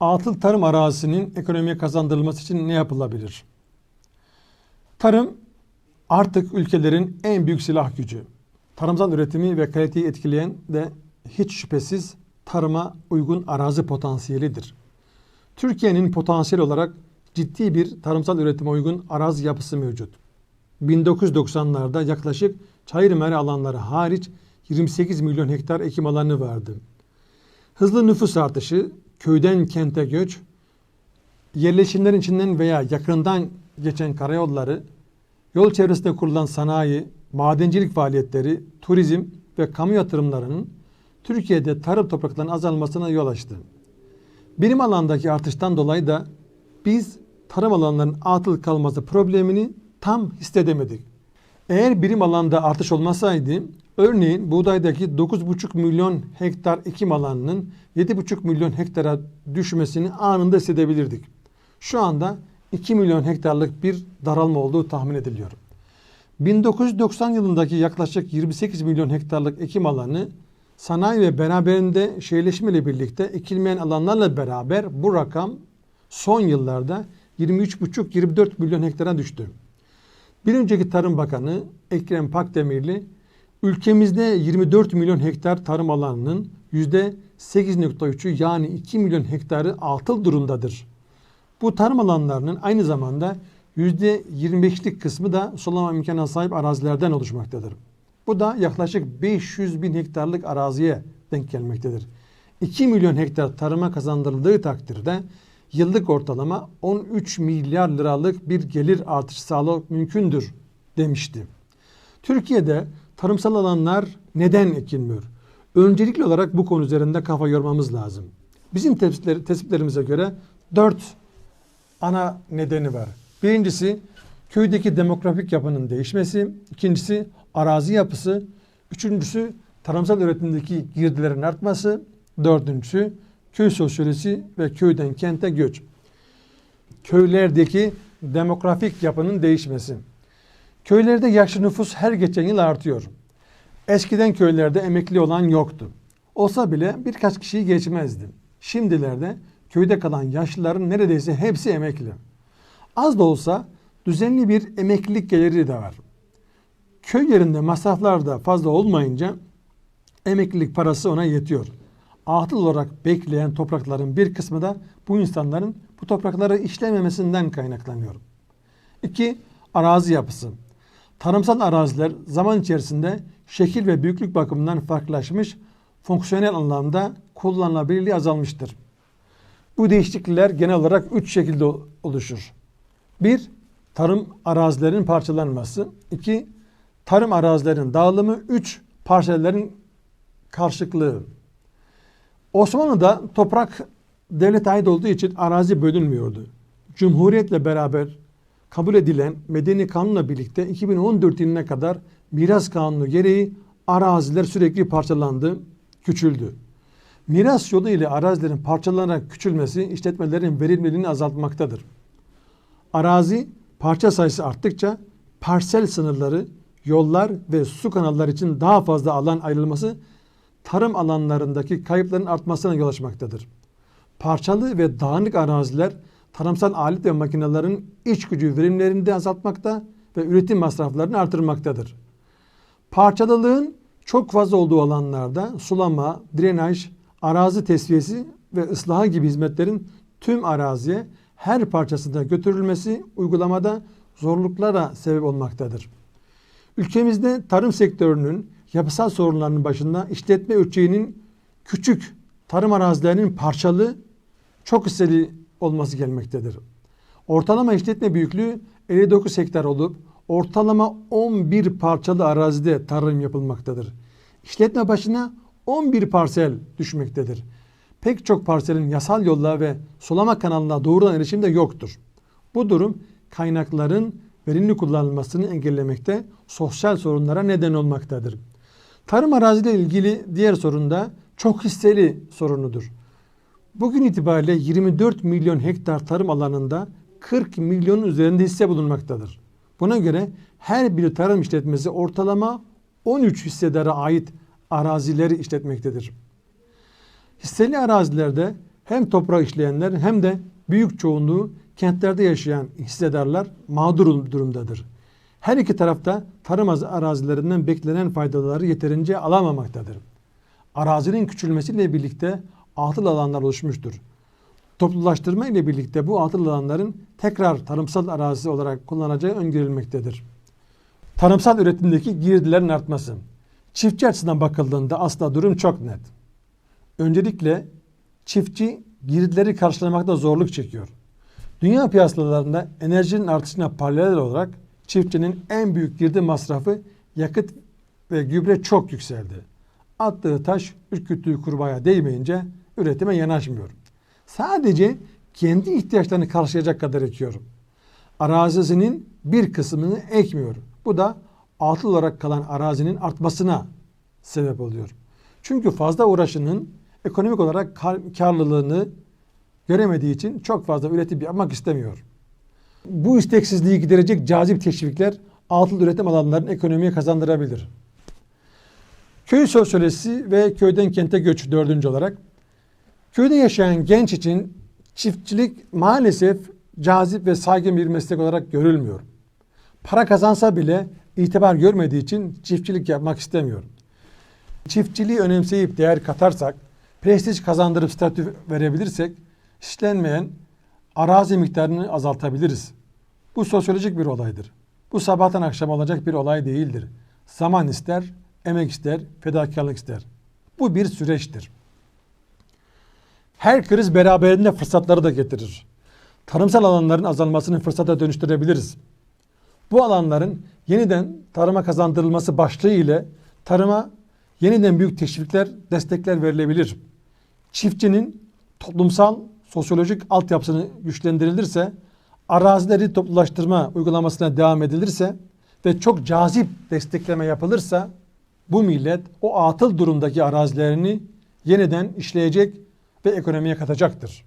atıl tarım arazisinin ekonomiye kazandırılması için ne yapılabilir? Tarım artık ülkelerin en büyük silah gücü. Tarımsal üretimi ve kaliteyi etkileyen de hiç şüphesiz tarıma uygun arazi potansiyelidir. Türkiye'nin potansiyel olarak ciddi bir tarımsal üretime uygun arazi yapısı mevcut. 1990'larda yaklaşık çayır mera alanları hariç 28 milyon hektar ekim alanı vardı. Hızlı nüfus artışı, köyden kente göç, yerleşimlerin içinden veya yakından geçen karayolları, yol çevresinde kurulan sanayi, madencilik faaliyetleri, turizm ve kamu yatırımlarının Türkiye'de tarım topraklarının azalmasına yol açtı. Birim alandaki artıştan dolayı da biz tarım alanlarının atıl kalması problemini tam hissedemedik. Eğer birim alanda artış olmasaydı, örneğin buğdaydaki 9,5 milyon hektar ekim alanının 7,5 milyon hektara düşmesini anında hissedebilirdik. Şu anda 2 milyon hektarlık bir daralma olduğu tahmin ediliyor. 1990 yılındaki yaklaşık 28 milyon hektarlık ekim alanı sanayi ve beraberinde şehirleşme ile birlikte ekilmeyen alanlarla beraber bu rakam son yıllarda 23,5-24 milyon hektara düştü. Bir önceki Tarım Bakanı Ekrem Pakdemirli ülkemizde 24 milyon hektar tarım alanının %8.3'ü yani 2 milyon hektarı atıl durumdadır. Bu tarım alanlarının aynı zamanda %25'lik kısmı da sulama imkanına sahip arazilerden oluşmaktadır. Bu da yaklaşık 500 bin hektarlık araziye denk gelmektedir. 2 milyon hektar tarıma kazandırıldığı takdirde yıllık ortalama 13 milyar liralık bir gelir artışı sağlamak mümkündür demişti. Türkiye'de tarımsal alanlar neden ekilmiyor? Öncelikli olarak bu konu üzerinde kafa yormamız lazım. Bizim tespitler, tespitlerimize göre dört ana nedeni var. Birincisi köydeki demografik yapının değişmesi, ikincisi arazi yapısı, üçüncüsü tarımsal üretimdeki girdilerin artması, dördüncüsü köy sosyolojisi ve köyden kente göç. Köylerdeki demografik yapının değişmesi. Köylerde yaşlı nüfus her geçen yıl artıyor. Eskiden köylerde emekli olan yoktu. Olsa bile birkaç kişiyi geçmezdi. Şimdilerde köyde kalan yaşlıların neredeyse hepsi emekli. Az da olsa düzenli bir emeklilik geliri de var. Köy yerinde masraflar da fazla olmayınca emeklilik parası ona yetiyor. Atıl olarak bekleyen toprakların bir kısmı da bu insanların bu toprakları işlememesinden kaynaklanıyor. İki, arazi yapısı. Tarımsal araziler zaman içerisinde şekil ve büyüklük bakımından farklılaşmış, fonksiyonel anlamda kullanılabilirliği azalmıştır. Bu değişiklikler genel olarak üç şekilde oluşur. Bir, tarım arazilerinin parçalanması. iki tarım arazilerinin dağılımı. Üç, parsellerin karşılıklığı. Osmanlı'da toprak devlet ait olduğu için arazi bölünmüyordu. Cumhuriyetle beraber kabul edilen Medeni Kanun'la birlikte 2014 yılına kadar miras kanunu gereği araziler sürekli parçalandı, küçüldü. Miras yolu ile arazilerin parçalanarak küçülmesi işletmelerin verimliliğini azaltmaktadır. Arazi parça sayısı arttıkça parsel sınırları, yollar ve su kanalları için daha fazla alan ayrılması tarım alanlarındaki kayıpların artmasına yol açmaktadır. Parçalı ve dağınık araziler tarımsal alet ve makinelerin iç gücü verimlerini de azaltmakta ve üretim masraflarını artırmaktadır. Parçalılığın çok fazla olduğu alanlarda sulama, drenaj, arazi tesviyesi ve ıslahı gibi hizmetlerin tüm araziye her parçasında götürülmesi uygulamada zorluklara sebep olmaktadır. Ülkemizde tarım sektörünün yapısal sorunlarının başında işletme ölçeğinin küçük tarım arazilerinin parçalı çok hisseli olması gelmektedir. Ortalama işletme büyüklüğü 59 hektar olup ortalama 11 parçalı arazide tarım yapılmaktadır. İşletme başına 11 parsel düşmektedir. Pek çok parselin yasal yolla ve sulama kanalına doğrudan erişim de yoktur. Bu durum kaynakların verimli kullanılmasını engellemekte, sosyal sorunlara neden olmaktadır. Tarım araziyle ilgili diğer sorun da çok hisseli sorunudur. Bugün itibariyle 24 milyon hektar tarım alanında 40 milyonun üzerinde hisse bulunmaktadır. Buna göre her bir tarım işletmesi ortalama 13 hissedara ait arazileri işletmektedir. Hisseli arazilerde hem toprağı işleyenler hem de büyük çoğunluğu kentlerde yaşayan hissedarlar mağdur durumdadır. Her iki tarafta tarım az- arazilerinden beklenen faydaları yeterince alamamaktadır. Arazinin küçülmesiyle birlikte atıl alanlar oluşmuştur. Toplulaştırma ile birlikte bu atıl alanların tekrar tarımsal arazi olarak kullanacağı öngörülmektedir. Tarımsal üretimdeki girdilerin artması. Çiftçi açısından bakıldığında aslında durum çok net. Öncelikle çiftçi girdileri karşılamakta zorluk çekiyor. Dünya piyasalarında enerjinin artışına paralel olarak çiftçinin en büyük girdi masrafı yakıt ve gübre çok yükseldi. Attığı taş ürküttüğü kurbağaya değmeyince üretime yanaşmıyor. Sadece kendi ihtiyaçlarını karşılayacak kadar ekiyor. Arazisinin bir kısmını ekmiyor. Bu da atıl olarak kalan arazinin artmasına sebep oluyor. Çünkü fazla uğraşının ekonomik olarak kar- karlılığını göremediği için çok fazla üretim yapmak istemiyor. Bu isteksizliği giderecek cazip teşvikler atıl üretim alanlarının ekonomiye kazandırabilir. Köy sosyolojisi ve köyden kente göç dördüncü olarak. Köyde yaşayan genç için çiftçilik maalesef cazip ve saygın bir meslek olarak görülmüyor. Para kazansa bile itibar görmediği için çiftçilik yapmak istemiyor. Çiftçiliği önemseyip değer katarsak, prestij kazandırıp statü verebilirsek, işlenmeyen arazi miktarını azaltabiliriz. Bu sosyolojik bir olaydır. Bu sabahtan akşam olacak bir olay değildir. Zaman ister, emek ister, fedakarlık ister. Bu bir süreçtir. Her kriz beraberinde fırsatları da getirir. Tarımsal alanların azalmasını fırsata dönüştürebiliriz. Bu alanların yeniden tarıma kazandırılması başlığı ile tarıma yeniden büyük teşvikler, destekler verilebilir. Çiftçinin toplumsal, sosyolojik altyapısını güçlendirilirse, arazileri toplulaştırma uygulamasına devam edilirse ve çok cazip destekleme yapılırsa bu millet o atıl durumdaki arazilerini yeniden işleyecek ve ekonomiye katacaktır.